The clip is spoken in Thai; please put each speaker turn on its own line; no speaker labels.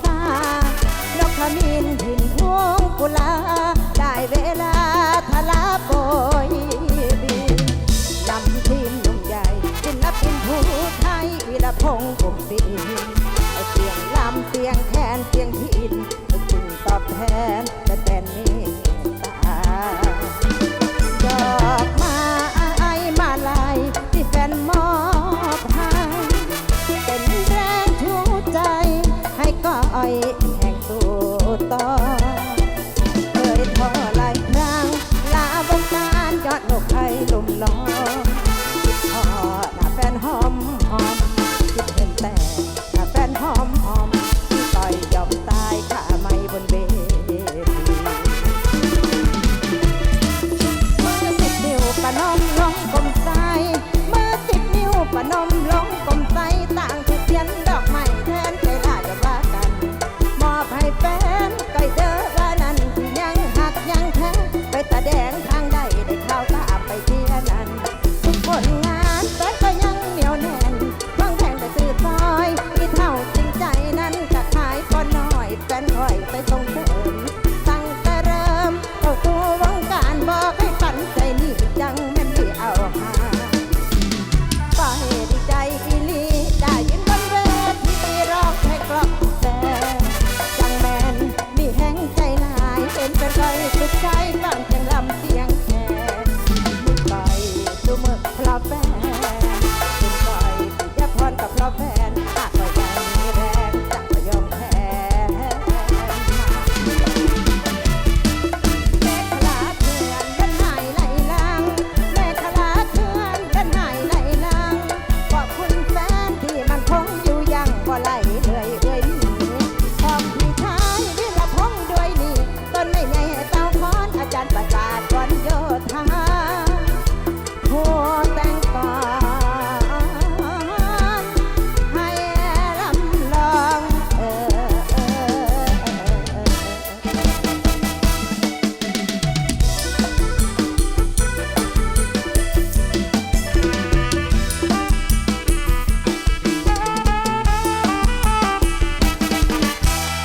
ฟ้านกขมิ้นหินทวงกุลา ได้เวลาทลาโบยบินลำทีมหนุ่มใหญ่ศิเป็นผู้ไทยวีรพงษ์ผมสินเสียงลำเสียงแทนเสียงพิน so long. แฟนคอยไปส่งผู้ la